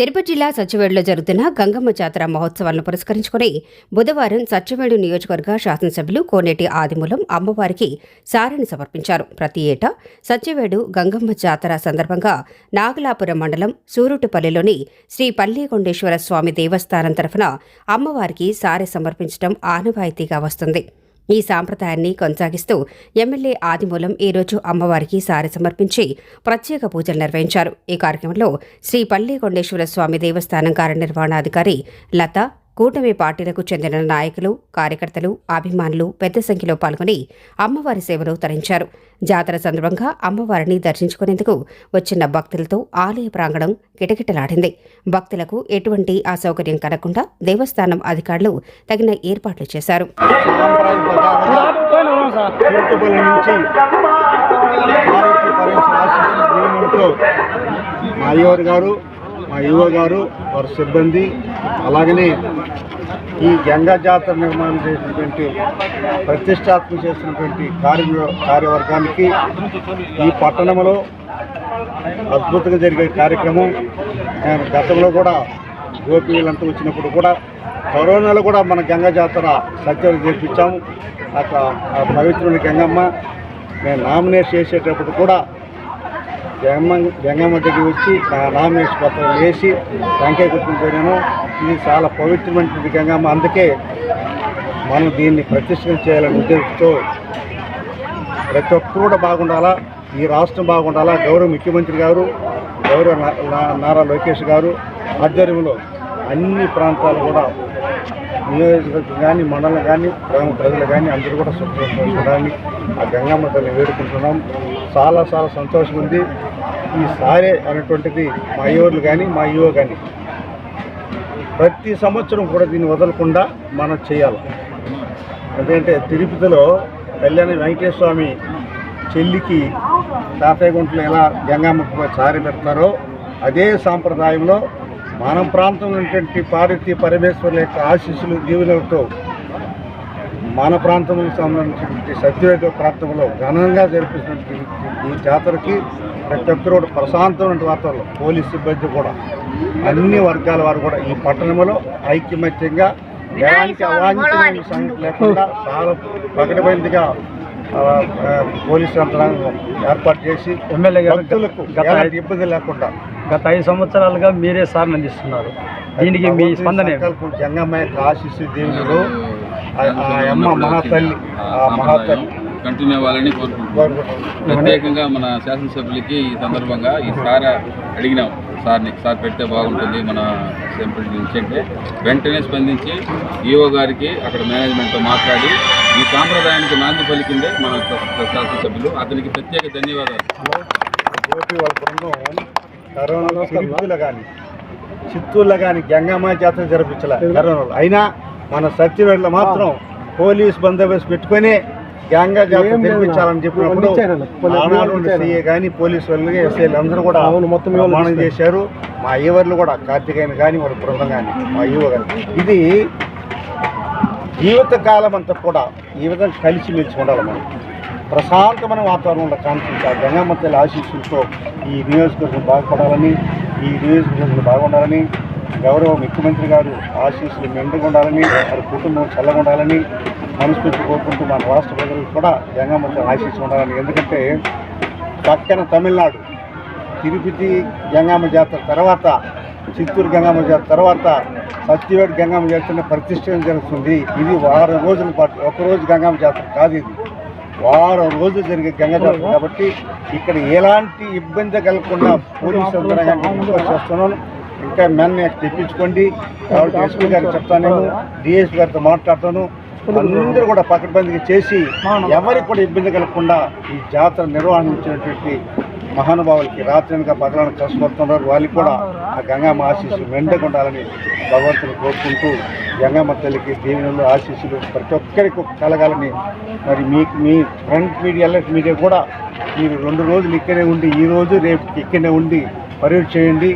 తిరుపతి జిల్లా సచ్చివేడులో జరుగుతున్న గంగమ్మ జాతర మహోత్సవాలను పురస్కరించుకుని బుధవారం సచ్చివేడు నియోజకవర్గ శాసనసభ్యులు కోనేటి ఆదిమూలం అమ్మవారికి సారెని సమర్పించారు. ప్రతి ఏటా సచ్చివేడు గంగమ్మ జాతర సందర్భంగా నాగలాపురం మండలం సూరుటుపల్లిలోని శ్రీ పల్లికొండేశ్వర స్వామి దేవస్థానం తరఫున అమ్మవారికి సారె సమర్పించడం ఆనవాయితీగా వస్తుంది. ఈ సాంప్రదాయాన్ని కొనసాగిస్తూ ఎమ్మెల్యే ఆదిమూలం ఈరోజు అమ్మవారికి సారి సమర్పించి ప్రత్యేక పూజలు నిర్వహించారు. ఈ కార్యక్రమంలో శ్రీ పల్లికొండేశ్వర స్వామి దేవస్థానం కార్యనిర్వహణాధికారి లత కూటమి పార్టీలకు చెందిన నాయకులు కార్యకర్తలు అభిమానులు పెద్ద సంఖ్యలో పాల్గొని అమ్మవారి సేవలు తరించారు. జాతర సందర్భంగా అమ్మవారిని దర్శించుకునేందుకు వచ్చిన భక్తులతో ఆలయ ప్రాంగణం కిటకిటలాడింది. భక్తులకు ఎటువంటి అసౌకర్యం కలగకుండా దేవస్థానం అధికారులు తగిన ఏర్పాట్లు చేశారు. గారు మా యువ గారు వారి సిబ్బంది అలాగనే ఈ గంగా జాతర నిర్మాణం చేసినటువంటి ప్రతిష్టాత్మక చేసినటువంటి కార్య కార్యవర్గానికి ఈ పట్టణంలో అద్భుతంగా జరిగే కార్యక్రమం నేను గతంలో కూడా గోపి వీళ్ళంతా వచ్చినప్పుడు కూడా కరోనాలో కూడా మన గంగా జాతర సత్యాలు చేర్పించాము అక్కడ పవిత్రుని గంగమ్మ నేను నామినేట్ చేసేటప్పుడు కూడా గంగమ్మ గంగమ్మ దగ్గరికి వచ్చి నా నామినేషన్ పత్రం వేసి వెంకయ్య గుర్తుపోయినాను ఇది చాలా పవిత్రమైనటువంటి గంగమ్మ. అందుకే మనం దీన్ని ప్రతిష్టం చేయాలని ఉద్దేశంతో ప్రతి ఒక్కరు కూడా బాగుండాలా ఈ రాష్ట్రం బాగుండాలా? గౌరవ ముఖ్యమంత్రి గారు గౌరవ నా- నారా లోకేష్ గారు ఆధ్వర్యంలో అన్ని ప్రాంతాలు కూడా నియోజకవర్గం కానీ మండలం కానీ గ్రామ ప్రజలు కానీ అందరూ కూడా సుఖపడాలని ఆ గంగమ్మ తల్లి వేడుకుంటున్నాం. చాలా చాలా సంతోషం ఉంది. ఈ సారే అనేటువంటిది మా అయ్యోర్లు కానీ మా అయ్యో కానీ ప్రతి సంవత్సరం కూడా దీన్ని వదలకుండా మనం చేయాలి. ఎందుకంటే తిరుపతిలో కళ్యాణ వెంకటేశ్వర స్వామి చెల్లికి తాతయ్య గుంటలు ఎలా గంగామ్మ సారి పెడతారో అదే సాంప్రదాయంలో మన ప్రాంతంలో ఉన్నటువంటి పార్వతీ పరమేశ్వరుల యొక్క ఆశీస్సులు దీవెనలతో మన ప్రాంతంలో సంబంధించినటువంటి సత్యవేద ప్రాంతంలో ఘనంగా జరిపిస్తున్నటువంటి ఈ జాతరకి ప్రతి ఒక్కరు కూడా ప్రశాంతమైన వాతావరణం పోలీస్ సిబ్బంది కూడా అన్ని వర్గాల వారు కూడా ఈ పట్టణంలో ఐక్యమత్యంగా ఎలాంటి అవాంఛనీయ సంగతి లేకుండా చాలా పకడబందిగా ఆ, పోలీసు యంత్రాంగం ఏర్పాటు చేసి ఎమ్మెల్యే గారు ఇబ్బంది లేకుండా గత ఐదు సంవత్సరాలుగా మీరే సార్ అందిస్తున్నారు. దీనికి మీ స్పందన యొక్క ఆశీస్సు దేవుడు అమ్మ మహాతల్లి ఆ మహాతల్లి కంటిన్యూ అవ్వాలని కోరుకుంటున్నాం. ప్రత్యేకంగా మన శాసనసభ్యులకి ఈ సందర్భంగా ఈ సార్ అడిగినాం. సార్ని సార్ పెడితే బాగుంటుంది మన సింపుల్ నుంచి అంటే వెంటనే స్పందించి ఈఓ గారికి అక్కడ మేనేజ్మెంట్తో మాట్లాడి ఈ సాంప్రదాయానికి నాంది పలికిందే మన శాసనసభ్యులు. అతనికి ప్రత్యేక ధన్యవాదాలు. కరోనాలో కానీ చిత్తూరులో కానీ గంగమ్మ జాతర జరిపించలే కరోనాలో. అయినా మన సత్యవేడలో మాత్రం పోలీస్ బందోబస్తు పెట్టుకొని గంగా జాతర జరిపించాలని చెప్పినప్పుడు ఆనాడు సీఏ కానీ పోలీసు వాళ్ళు ఎస్ఐలు అందరూ కూడా ప్రమాణం చేశారు. మా అయ్యవర్లు కూడా కార్తికేయన్ కానీ వాళ్ళ బృందం కానీ మా కానీ ఇది జీవితకాలం అంతా కూడా ఈ విధంగా కలిసి మెలిసి ఉండాలి మనం. ప్రశాంతమైన వాతావరణంలో కాన్ఫిడెన్స్ గంగమ్మ తల్లి ఆశీస్సులతో ఈ నియోజకవర్గం బాగుపడాలని ఈ నియోజకవర్గం బాగుండాలని గౌరవ ముఖ్యమంత్రి గారు ఆశీస్సులు మెండుగా ఉండాలని వారి కుటుంబం చల్లగా ఉండాలని మనస్ఫూర్తి కోరుకుంటూ మన రాష్ట్ర ప్రజలకు కూడా గంగమ్మ తల్లి ఆశీస్సులు ఉండాలని. ఎందుకంటే పక్కన తమిళనాడు తిరుపతి గంగామ్మ జాతర తర్వాత చిత్తూరు గంగమ్మ జాతర తర్వాత సత్యవేడు గంగమ్మ జాతర ప్రతిష్టం జరుగుతుంది. ఇది వారం రోజుల పాటు ఒకరోజు గంగమ్మ జాతర కాదు ఇది. వారం రోజులు జరిగే గంగ జాతర కాబట్టి ఇక్కడ ఎలాంటి ఇబ్బంది కలగకుండా పోలీసులు చేస్తున్నాను ఇంకా మెన్ తెప్పించుకోండి. కాబట్టి ఎస్పీ గారికి చెప్తానేమో డిఎస్పీ గారితో మాట్లాడతాను. అందరూ కూడా పకడ్బందీగా చేసి ఎవరికి కూడా ఇబ్బంది కలగకుండా ఈ జాతర నిర్వహించినటువంటి మహానుభావులకి రాత్రినక పగలను కష్టపడుతున్నారు వాళ్ళకి కూడా ఆ గంగమ్మ ఆశీస్సులు మెండకుండాలని భగవంతుని కోరుకుంటూ గంగమ్మ తల్లికి దీవెనలు ఆశీస్సులు ప్రతి ఒక్కరికి కలగాలని మరి మీకు మీ ఫ్రంట్ మీడియాలో ఎలక్ట్ మీడియా కూడా మీరు రెండు రోజులు ఇక్కడే ఉండి ఈ రోజు రేపు ఇక్కడే ఉండి పర్యటన చేయండి.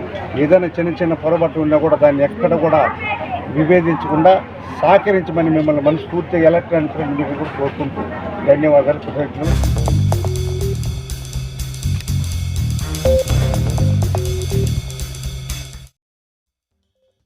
ఏదైనా చిన్న చిన్న పొరపాటు ఉన్నా కూడా దాన్ని ఎక్కడ కూడా విభేదించకుండా సహకరించమని మిమ్మల్ని మనస్ఫూర్తిగా ఎలక్ట్రానిక్ మీడియా కూడా కోరుకుంటూ ధన్యవాదాలు. కృతజ్ఞతలు